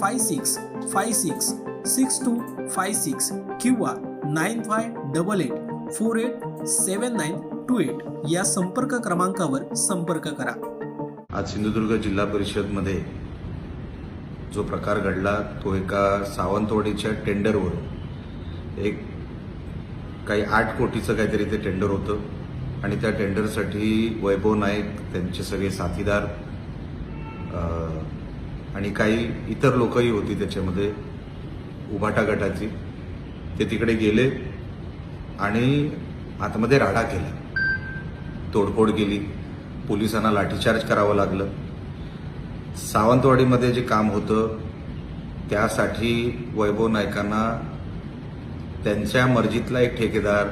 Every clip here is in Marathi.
five six five six six two five six किंवा nine five double eight four eight seven nine two eight या संपर्क क्रमांकावर संपर्क करा. आज सिंधुदुर्ग जिल्हा परिषदमध्ये जो प्रकार घडला तो एका सावंतवाडीच्या टेंडरवर एक काही आठ कोटीचं काहीतरी ते टेंडर होतं आणि त्या टेंडरसाठी वैभव नाईक त्यांचे सगळे साथीदार आणि काही इतर लोकही होती त्याच्यामध्ये उभाटा गटाची. ते तिकडे गेले आणि आतमध्ये राडा केला. तोडफोड केली. पोलिसांना लाठीचार्ज करावं लागलं. सावंतवाडीमध्ये जे काम होतं त्यासाठी वैभव नायकांना त्यांच्या मर्जीतला एक ठेकेदार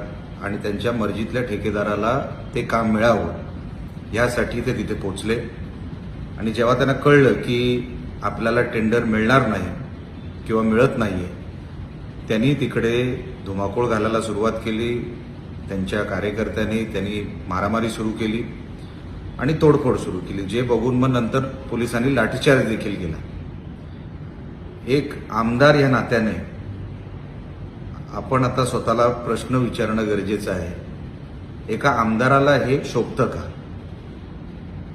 आणि त्यांच्या मर्जीतल्या ठेकेदाराला ते काम मिळावं यासाठी ते तिथे पोचले. आणि जेव्हा त्यांना कळलं की आपल्याला टेंडर मिळणार नाही किंवा मिळत नाहीये. त्यांनी तिकडे धुमाकूळ घालायला सुरुवात केली. त्यांच्या कार्यकर्त्यांनी त्यांनी मारामारी सुरू केली आणि तोडफोड सुरू केली. जे बघून मग नंतर पोलिसांनी लाठीचार्ज देखील केला. एक आमदार या नात्याने आपण आता स्वतःला प्रश्न विचारणं गरजेचं आहे. एका आमदाराला हे शोभतं का?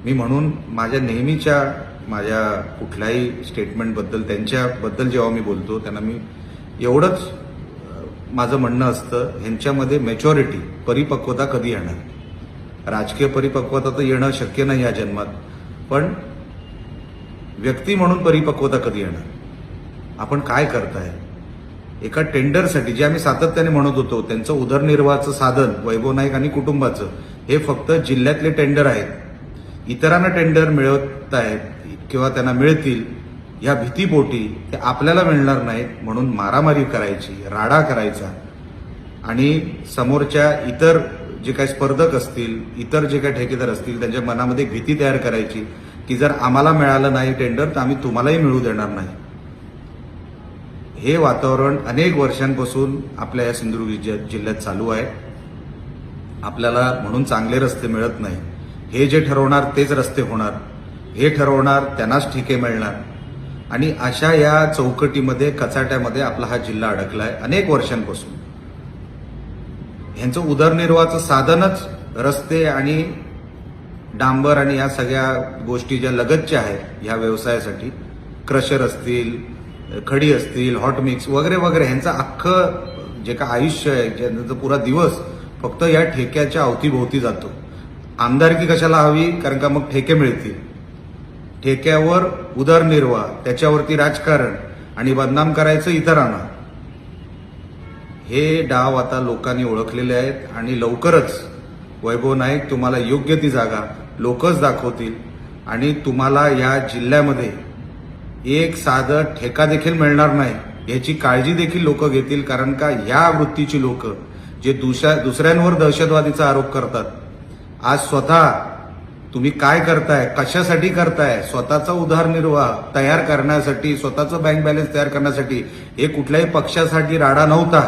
मी म्हणून माझ्या नेहमीच्या माझ्या कुठल्याही स्टेटमेंटबद्दल त्यांच्याबद्दल जेव्हा मी बोलतो त्यांना मी एवढंच माझं म्हणणं असतं ह्यांच्यामध्ये मेच्युरिटी परिपक्वता कधी येणार? राजकीय परिपक्वता तर येणं शक्य नाही या जन्मात पण व्यक्ती म्हणून परिपक्वता कधी येणार? आपण काय करताय? एका टेंडरसाठी जे आम्ही सातत्याने म्हणत होतो त्यांचं उदरनिर्वाहाचं साधन वैभव नाईक आणि कुटुंबाचं हे फक्त जिल्ह्यातले टेंडर आहेत. इतरांना टेंडर मिळवत आहेत किंवा त्यांना मिळतील या भीतीपोटी ते आपल्याला मिळणार नाहीत म्हणून मारामारी करायची राडा करायचा. आणि समोरच्या इतर जे काही स्पर्धक असतील इतर जे काही ठेकेदार असतील त्यांच्या मनामध्ये भीती तयार करायची की जर आम्हाला मिळालं नाही टेंडर तर आम्ही तुम्हालाही मिळू देणार नाही. हे वातावरण अनेक वर्षांपासून आपल्या या सिंधुदुर्ग जिल्ह्यात चालू आहे. आपल्याला म्हणून चांगले रस्ते मिळत नाही. हे जे ठरवणार तेच रस्ते होणार. हे ठरवणार त्यांनाच ठिके मिळणार. आणि अशा या चौकटीमध्ये कचाट्यामध्ये आपला हा जिल्हा अडकलाय अनेक वर्षांपासून. ह्यांचं उदरनिर्वाहाचं साधनच रस्ते आणि डांबर आणि या सगळ्या गोष्टी ज्या लगतच्या आहेत ह्या व्यवसायासाठी क्रशर असतील खडी असतील हॉट मिक्स वगैरे वगैरे ह्यांचं अख्खं जे काय आयुष्य आहे ज्यांचा पुरा दिवस फक्त या ठेक्याच्या अवतीभोवती जातो. आमदारकी कशाला हवी? कारण का मग ठेके मिळतील. ठेक्यावर उदरनिर्वाह त्याच्यावरती राजकारण आणि बदनाम करायचं इतरांना. हे डाव आता लोकांनी ओळखलेले आहेत आणि लवकरच वैभव नाईक तुम्हाला योग्य ती जागा लोकच दाखवतील आणि तुम्हाला या जिल्ह्यामध्ये एक साधं ठेका देखील मिळणार नाही याची काळजी देखील लोक घेतील कारण का या वृत्तीची लोक जे दुसऱ्या दुसऱ्यांवर दहशतवादीचा आरोप करतात आज स्वतः तुम्ही काय करताय? कशासाठी करताय? स्वतःचा उदारनिर्वाह तयार करण्यासाठी स्वतःचं बँक बॅलन्स तयार करण्यासाठी हे कुठल्याही पक्षासाठी राडा नव्हता.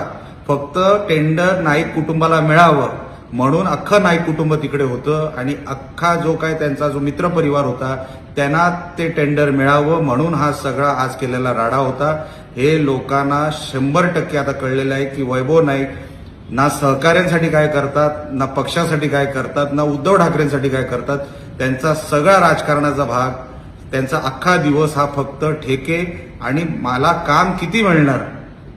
फक्त टेंडर नाईक कुटुंबाला मिळावं. म्हणून अख्खं नाईक कुटुंब तिकडे होतं आणि अख्खा जो काय त्यांचा जो मित्रपरिवार होता त्यांना ते टेंडर मिळावं म्हणून हा सगळा आज केलेला राडा होता. हे लोकांना शंभर टक्के आता कळलेलं आहे की वैभव नाईक ना सहकाऱ्यांसाठी काय करतात ना पक्षासाठी काय करतात ना उद्धव ठाकरेंसाठी काय करतात त्यांचा सगळा राजकारणाचा भाग त्यांचा अख्खा दिवस हा फक्त ठेके आणि मला काम किती मिळणार?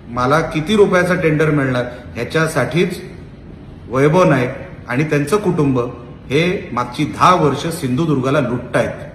मला किती रुपयाचं टेंडर मिळणार? ह्याच्यासाठीच वैभव नाईक आणि त्यांचं कुटुंब हे मागची दहा वर्ष सिंधुदुर्गाला लुटतायत.